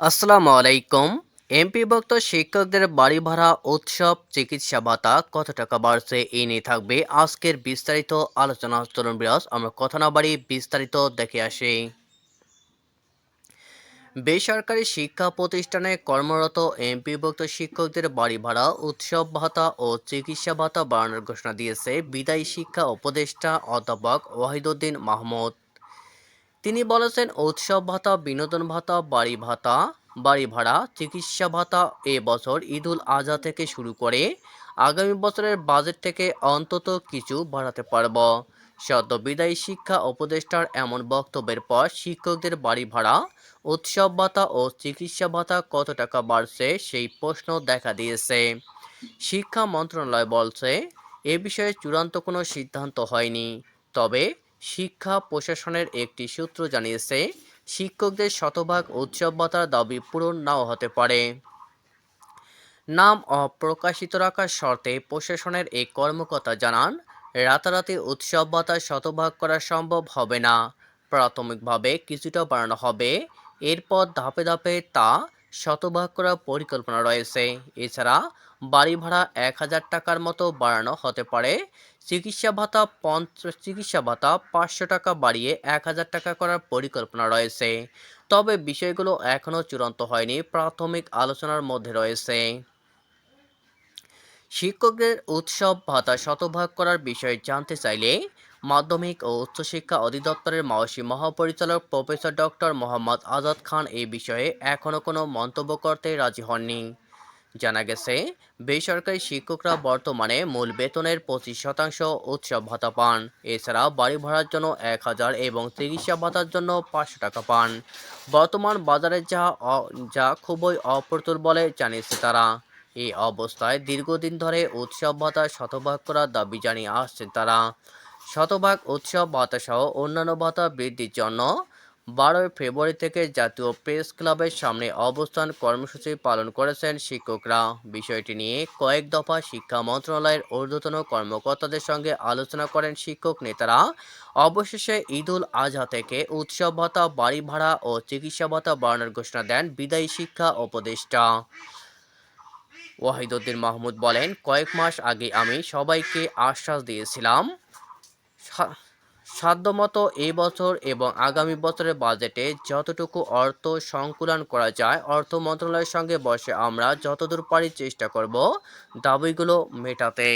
আসসালামু আলাইকুম। এমপি এমপিভুক্ত শিক্ষকদের বাড়ি ভাড়া, উৎসব, চিকিৎসা ভাতা, কত টাকা বাড়ছে এই নিয়ে থাকবে আজকের বিস্তারিত আলোচনা। তরুণ বিরাজ, আমরা কথা না বাড়ি বিস্তারিত দেখে আসি। বেসরকারি শিক্ষা প্রতিষ্ঠানে কর্মরত এমপিভুক্ত শিক্ষকদের বাড়ি ভাড়া, উৎসব ভাতা ও চিকিৎসা ভাতা বাড়ানোর ঘোষণা দিয়েছে বিদায়ী শিক্ষা উপদেষ্টা অধ্যাপক ওয়াহিদুদ্দিন মাহমুদ। তিনি বলেছেন, উৎসব ভাতা, বিনোদন ভাতা, বাড়ি ভাতা, বাড়ি ভাড়া, চিকিৎসা ভাতা এ বছর ঈদুল আজহা থেকে শুরু করে আগামী বছরের বাজেট থেকে অন্তত কিছু বাড়াতে পারব। সদ্য বিদায়ী শিক্ষা উপদেষ্টার এমন বক্তব্যের পর শিক্ষকদের বাড়ি ভাড়া, উৎসব ভাতা ও চিকিৎসা ভাতা কত টাকা বাড়ছে সেই প্রশ্ন দেখা দিয়েছে। শিক্ষা মন্ত্রণালয় বলছে, এ বিষয়ে চূড়ান্ত কোনো সিদ্ধান্ত হয়নি। তবে শিক্ষা প্রশাসনের একটি সূত্র জানিয়েছে, শিক্ষকদের শতভাগ উৎসব ভাতার দাবি পূরণ নাও হতে পারে। নাম অপ্রকাশিত রাখার শর্তে প্রশাসনের এক কর্মকর্তা জানান, রাতারাতি উৎসব শতভাগ করা সম্ভব হবে না। প্রাথমিকভাবে কিছুটা বাড়ানো হবে, এরপর ধাপে ধাপে তা শতভাগ করার পরিকল্পনা রয়েছে। এছাড়া বাড়ি ভাড়া এক হাজার টাকার মতো বাড়ানো হতে পারে। চিকিৎসা ভাতা পঞ্চাশ চিকিৎসা ভাতা পাঁচশো টাকা বাড়িয়ে এক হাজার টাকা করার পরিকল্পনা রয়েছে। তবে বিষয়গুলো এখনও চূড়ান্ত হয়নি, প্রাথমিক আলোচনার মধ্যে রয়েছে। শিক্ষকদের উৎসব ভাতা শতভাগ করার বিষয়ে জানতে চাইলে মাধ্যমিক ও উচ্চশিক্ষা অধিদপ্তরের মাওসী মহাপরিচালক প্রফেসর ডক্টর মোহাম্মদ আজাদ খান এই বিষয়ে এখনও কোনো মন্তব্য করতে রাজি হননি। জানা গেছে, বেসরকারি শিক্ষকরা বর্তমানে মূল বেতনের পঁচিশ শতাংশ উৎসব ভাতা পান। এছাড়া বাড়ি ভাড়ার জন্য এক হাজার এবং চিকিৎসা ভাতার জন্য পাঁচশো টাকা পান। বর্তমান বাজারে যা যা খুবই অপ্রতুল বলে জানিয়েছে তারা। এই অবস্থায় দীর্ঘদিন ধরে উৎসব ভাতা শতভাগ করার দাবি জানিয়ে আসছেন তারা। শতভাগ উৎসব ভাতা সহ অন্যান্য ভাতা বৃদ্ধির জন্য বারোই ফেব্রুয়ারি থেকে জাতীয় প্রেস ক্লাবের সামনে অবস্থান কর্মসূচি পালন করেছেন শিক্ষকরা। বিষয়টি নিয়ে কয়েক দফা শিক্ষা মন্ত্রণালয়ের ঊর্ধ্বতন কর্মকর্তাদের সঙ্গে আলোচনা করেন শিক্ষক নেতারা। অবশেষে ঈদুল আজহা থেকে উৎসব ভাতা, বাড়ি ভাড়া ও চিকিৎসা ভাতা বাড়ানোর ঘোষণা দেন বিদায়ী শিক্ষা উপদেষ্টা। ওয়াহিদুদ্দিন মাহমুদ বলেন, কয়েক মাস আগে আমি সবাইকে আশ্বাস দিয়েছিলাম সাধ্যমতো এই বছর এবং আগামী বছরের বাজেটে যতটুকু অর্থ সংকুলন করা যায়, অর্থ মন্ত্রণালয়ের সঙ্গে বসে আমরা যতদূর পারি চেষ্টা করব দাবিগুলো মেটাতে।